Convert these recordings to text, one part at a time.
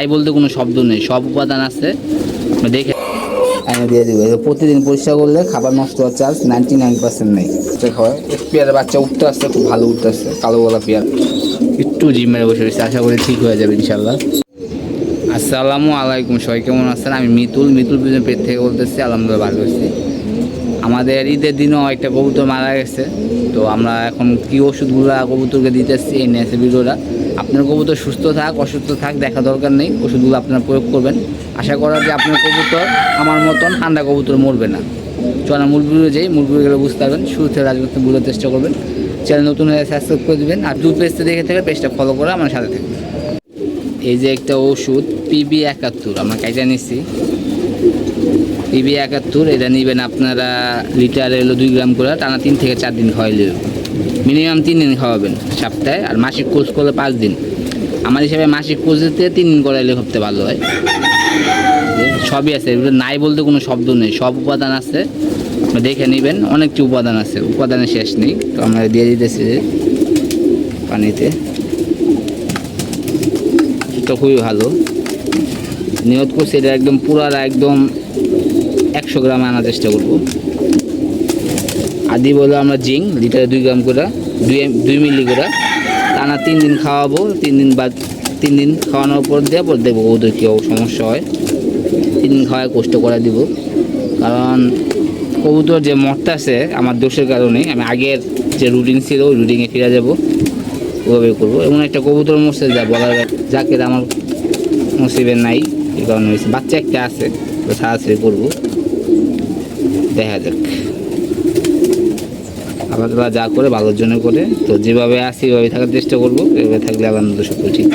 তাই বলতে কোনো শব্দ নেই। সব উপাদান আছে। দেখে আমি দিয়ে দিব। প্রতিদিন পরিষ্কার করলে খাবার নষ্ট হওয়ার চান্স নাইনটি নাইন পার্সেন্ট নেই খাওয়ায় পেয়ারের বাচ্চা উঠতে আসছে খুব ভালো উঠতে আসছে কালো গলা পেয়ার। একটু জিম মেরে বসে রয়েছে আশা করি ঠিক হয়ে যাবে ইনশাল্লাহ আসসালামু আলাইকুম সবাই কেমন আছেন? আমি মিতুল। মিতুল বিজন পেট থেকে বলতেছি আলহামদুলিল্লাহ ভালো আছি। আমাদের ঈদের দিনও একটা কবুতর মারা গেছে। তো আমরা এখন কী ওষুধগুলো কবুতরকে দিতেছি এই নেছে ভিডিওটা। আপনার কবুতর সুস্থ থাক, অসুস্থ থাক, দেখা দরকার নেই। ওষুধগুলো আপনারা প্রয়োগ করবেন। আশা করা যে আপনার কবুতর আমার মতন ঠান্ডা কবুতর মরবে না। চলা মূল যেই যাই গেলে বুঝতে পারবেন। শুরু থেকে রাজবর্তন বোঝার চেষ্টা করবেন। চ্যানেল নতুন হয়ে সাবস্ক্রাইব করে দেবেন। আর দু পেজটা দেখে থেকে পেজটা ফলো করে আমার সাথে থাকবেন। এই যে একটা ওষুধ পিবি একাত্তর, আমরা কাইটা নিচ্ছি পিবি একাত্তর, এটা নেবেন আপনারা লিটার এলো দুই গ্রাম করে, টানা তিন থেকে চার দিন খাওয়াইলে মিনিমাম তিন দিন খাওয়াবেন, সপ্তাহে আর মাসিক কোর্স করলে পাঁচ দিন। আমার হিসাবে মাসিক কোর্স দিতে তিন দিন করাইলে সবচেয়ে ভালো হয়। সবই আছে নাই বলতে কোনো শব্দ নেই, সব উপাদান আছে। দেখে নেবেন, অনেকটি উপাদান আছে, উপাদানের শেষ নেই। তো আমরা দিয়ে দিতেছি পানিতে। এটা খুবই ভালো। নিয়ত করছি এটা একদম পুরার একদম একশো গ্রাম আনার চেষ্টা করব। আদি বলে আমরা জিং লিটারে দুই গ্রাম করে, দুই দুই মিলি করে। টানা তিন দিন খাওয়াবো, তিন দিন বাদ, তিন দিন খাওয়ানোর পর দেওয়ার পর দেখব ওদের কেউ সমস্যা হয়। তিন দিন খাওয়ায় কষ্ট করে দিব। কারণ কবুতর যে মরটা আছে, আমার দোষের কারণে, আমি আগের যে রুটিন ছিল, ওই রুটিনে ফিরে যাব। ওভাবে করব। এমন একটা কবুতর মরছে যা বলার যাকে আমার নসিবে নাই, এই কারণে বাচ্চা একটা আছে সারাসারি করব। দেখা যাক। আল্লাহ তালা যা করে ভালোর জন্য করে। তো যেভাবে আসি ওইভাবে থাকার চেষ্টা করব। এভাবে থাকলে আলহামদুলিল্লাহ সব ঠিক।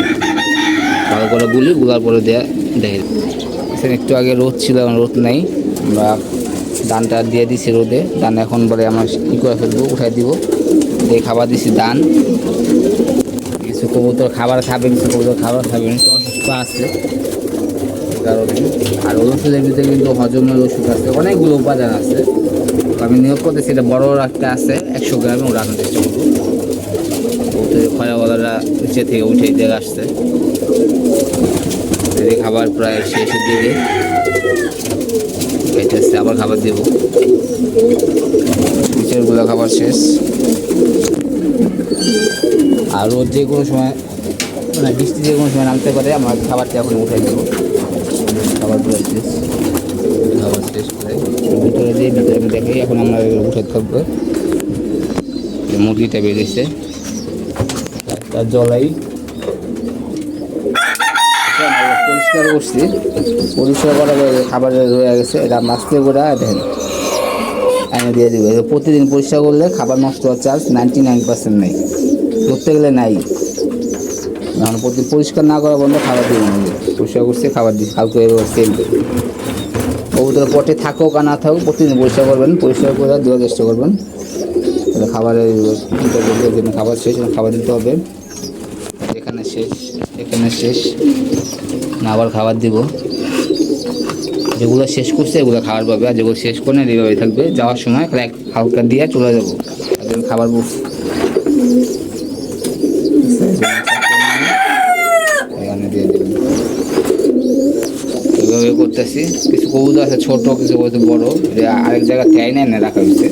ভালো করে গুলি গুলার পরে দেওয়া দেখে এখানে একটু আগে রোদ ছিল, এখন রোদ নাই। আমরা দানটা দিয়ে দিছি রোদে। দান এখন বলে আমার কী করে ফেলব, উঠাই দিব। দিয়ে খাবার দিছি দান কিছু কবুতর খাবার খাবে, কিছু কবুতর খাবার খাবে। একটু অসুস্থ কারণে। আর ওষুধের ভিতরে কিন্তু হজমের ওষুধ আছে। অনেকগুলো উপাদান আছে। আমি নিয়োগ করতেছি, এটা বড় একটা আছে, একশো গ্রামে ওরা রাখার চেষ্টা খয়াওয়ালারা নিচে থেকে উঠে দিয়ে আসছে। খাবার প্রায় শেষের দিকে। খাইতেছে আবার খাবার দেবো। নিচেরগুলো খাবার শেষ। আর রোদ যে কোনো সময় মানে বৃষ্টি যে কোনো সময় নামতে পারে, আমার খাবারটা এখন উঠে দেবো খাবার পুরো শেষ। খাবার শেষ করে ভিতরে দিয়ে আমি এখন আমরা উঠে থাকব মুরগিটা বেরিয়েছে তার জলাই পরিষ্কার করছি পরিষ্কার করার খাবার রয়ে গেছে এটা মাছতে করে দেখেন এনে দিয়ে দিব প্রতিদিন পরিষ্কার করলে খাবার নষ্ট হওয়ার চান্স নাইনটি নাইন পার্সেন্ট নেই ধরতে গেলে নাই প্রতিদিন পরিষ্কার না করা বন্ধ খাবার দিয়ে পরিষ্কার করছে খাবার দিচ্ছি কালকে সেল কবুতর পটে থাকুক আর না থাকুক, প্রতিদিন পরিষ্কার করবেন, পরিষ্কার করে দেওয়ার চেষ্টা করবেন। তাহলে খাবারের খাবার শেষ খাবার দিতে হবে। এখানে শেষ এখানে শেষ। না আবার খাবার দিব। যেগুলো শেষ করছে, এগুলো খাবার পাবে আর যেগুলো শেষ করে এইভাবে থাকবে। যাওয়ার সময় এক হালকা দিয়ে চলে যাব। খাবার বসে এখানে দিয়ে দেবেন এভাবে করতেছি। কিছু কবুতর আছে ছোট, কিছু কবুতর বড়। আরেক জায়গা তেই নেয় না, রাখা হয়েছে।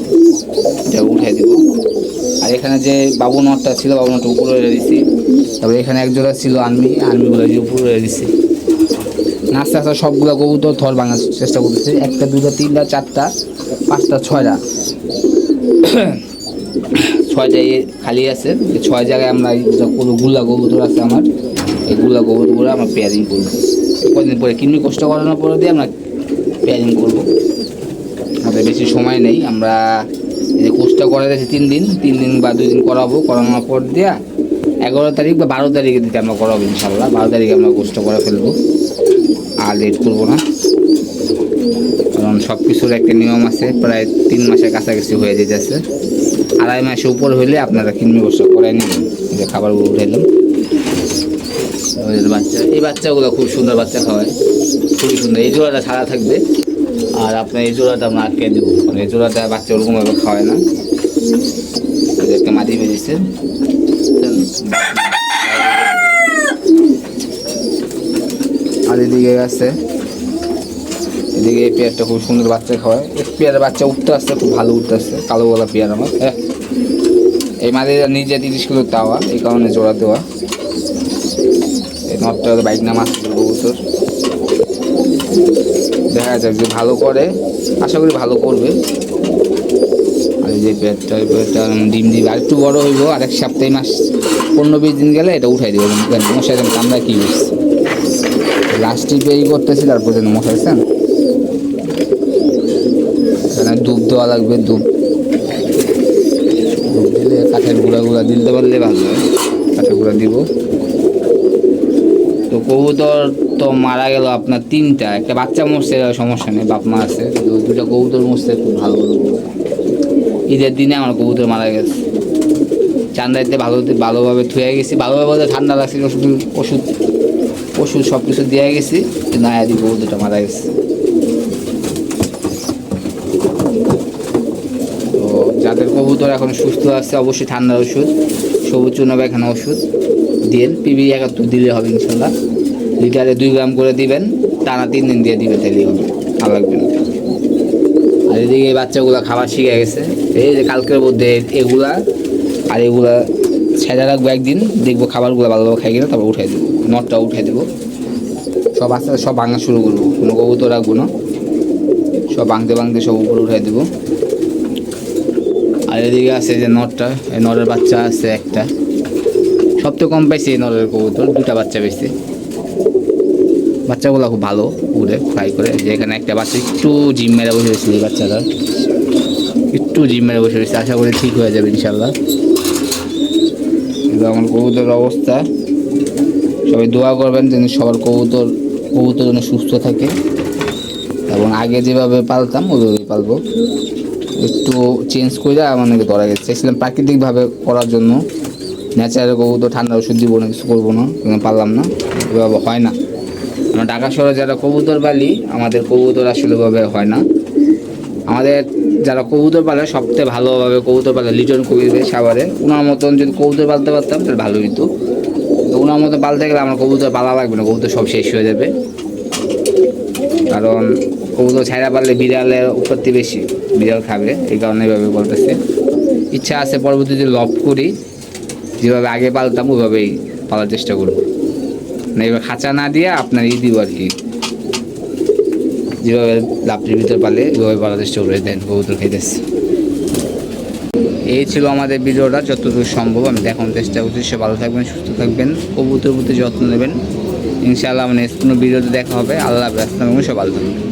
এটা উঠে দিব। আর এখানে যে বাবু নটটা ছিল, বাবু নটটা উপরে রেখে দিছি। তারপরে এখানে এক জোড়া ছিল আর্মি আর্মিগুলো যে উপরে দিছি। নাচতে আস্তে সবগুলো কবুতর থর ভাঙার চেষ্টা করতেছি। একটা দুটো তিনটা, চারটা, পাঁচটা, ছয়টা। ছয় জায়গায় খালি আছে। ছয় জায়গায় আমরা গুলা কবুতর আছে আমার, এই গুলা কবুতরগুলো আমরা পেয়ারিং করব। কদিন পরে কিডনি কষ্ট করানোর পরে দিয়ে আমরা পেয়ারিং করব। আমাদের বেশি সময় নেই, আমরা এই যে কোর্সটা করা গেছে তিন দিন তিন দিন বা দুই দিন করাবো, করানোর পর দিয়া এগারো তারিখ বা বারো তারিখে দিতে আমরা করাবো ইনশাল্লাহ বারো তারিখে আমরা কোর্সটা করে ফেলব, আর লেট করব না। কারণ সব কিছুর একটা নিয়ম আছে, প্রায় তিন মাসের কাছাকাছি হয়ে যেতেছে আড়াই মাসের উপর হইলে আপনারা কিনবে করাই নেবেন, এই যে খাবারগুলো উঠাইলাম। যে বাচ্চা, এই বাচ্চাগুলো খুব সুন্দর বাচ্চা খাওয়ায়। খুবই সুন্দর। এই জোড়াটা সারা থাকবে। আর আপনার এই জোড়াটা আমরা আটকে দেবো। কারণ এই জোড়াটা বাচ্চা ওরকম ওরকমভাবে খাওয়ায় না। একটা মাটি বেরিয়েছে আর এদিকে আছে। এদিকে এই পেয়ারটা খুব সুন্দর বাচ্চা খাওয়ায়। এই পেয়ারের বাচ্চা উঠতে আসছে, খুব ভালো উঠতে আসছে। কালো গলা পেয়ার আমার হ্যাঁ। এই মাদিটা নিজে তিরিশ কিলো তাওয়া, এই কারণে জোড়া দেওয়া। এই নটটা বাইক নাম কবুতর। দেখা যাক যে ভালো করে, আশা করি ভালো করবে। আর যে পেটটা পেটটা ডিম দিবে আর একটু বড় হইব, আর এক সপ্তাহে মাস পনেরো বিশ দিন গেলে এটা উঠাই দেবো। মশাই আমরা কি বুঝছি লাস্ট এই করতেছি, তারপর যেন মশাই স্যান এখানে ধূপ দেওয়া লাগবে ধূপ ধূপ দিলে কাঠের গুঁড়া গুঁড়া দিতে পারলে ভালো হয়। কাঠের গুঁড়া দিব। কবুতর তো মারা গেল আপনার তিনটা। একটা বাচ্চা মরছে, সমস্যা নেই, বাপ মা আছে। দুটো কবুতর মরছে, খুব ভালো ঈদের দিনে আমার কবুতর মারা গেছে। চান্দাইতে ভালো, ভালোভাবে থুয়ে গেছি। ভালোভাবে ঠান্ডা লাগছিল ওষুধ ওষুধ ওষুধ সব কিছু দিয়ে গেছি, কিন্তু আয়াদি কবুতরটা মারা গেছে। তো যাদের কবুতর এখন সুস্থ আছে, অবশ্যই ঠান্ডার ওষুধ, সবুজ চুনো এখানে ওষুধ দিন পিবি একাত্তর দিলে হবে ইনশাল্লাহ। লিটারে দুই গ্রাম করে দিবেন, টানা তিন দিন দিয়ে দিবে তাহলেই হবে, আর লাগবে না। আর এদিকে বাচ্চাগুলো খাবার শিখে গেছে। এই যে কালকের মধ্যে এগুলা, আর এগুলা ছেড়ে রাখব একদিন, দেখব খাবারগুলো ভালোভাবে খাই কিনা, তারপর উঠাই দেবো, নটটা উঠাই দেবো। সব আস্তে আস্তে সব ভাঙা শুরু করব, কোনো কবুতর রাখব না। সব ভাঙতে ভাঙতে সব উপরে উঠাই দেবো। আর এদিকে আছে যে নটটা, এই নটের বাচ্চা আছে একটা। সবথেকে কম পাইছে এই নরের কবুতর, দুটা বাচ্চা পেয়েছে বাচ্চাগুলো খুব ভালো উড়ে ফ্রাই করে। যে এখানে একটা বাচ্চা একটু জিম মেরে বসে রয়েছে এই বাচ্চাটা। একটু জিম মেরে বসে রয়েছে, আশা করি ঠিক হয়ে যাবে ইনশাল্লাহ আমার কবুতর অবস্থা। সবাই দোয়া করবেন যেন সবার কবুতর কবুতর যেন সুস্থ থাকে। এবং আগে যেভাবে পালতাম, ওইভাবেই পালবো। একটু চেঞ্জ করে আমাদেরকে ধরা গেছে। চাইছিলাম প্রাকৃতিকভাবে করার জন্য। ন্যাচারাল কবুতর ঠান্ডা ওষুধ দিব না, কিছু করব না পারলাম না। এভাবে হয় না। ঢাকা শহরে যারা কবুতর পালি, আমাদের কবুতর আসলে ভাবে হয় না। আমাদের যারা কবুতর পালে সবথেকে ভালোভাবে কবুতর পালে লিটন কবির সাভারে ওনার মতন যদি কবুতর পালতে পারতাম, তাহলে ভালো হইতো। তো ওনার মতো পালতে গেলে আমার কবুতর পালা লাগবে না, কবুতর সব শেষ হয়ে যাবে। কারণ কবুতর ছাইরা পারলে বিড়ালের উৎপত্তি বেশি, বিড়াল খাবে, এই কারণে এভাবে বলতেছে। ইচ্ছা আছে পরবর্তীতে লভ করি, যেভাবে আগে পালতাম, ওইভাবেই পালার চেষ্টা করব। না এবার খাঁচা না দিয়ে আপনার ই দিব আর কি। যেভাবে লাপটির ভিতরে পালে ওইভাবে পালার চেষ্টা করে দেন, কবুতর খাইতেছে। এই ছিল আমাদের ভিডিওটা যতদূর সম্ভব। আমি দেখানোর চেষ্টা করছি। সে ভালো থাকবেন, সুস্থ থাকবেন কবুতর প্রতি যত্ন নেবেন। ইনশাআল্লাহ নেক্সট কোনো ভিডিওতে দেখা হবে। আল্লাহ ব্যস্ত সে ভালো থাকবেন।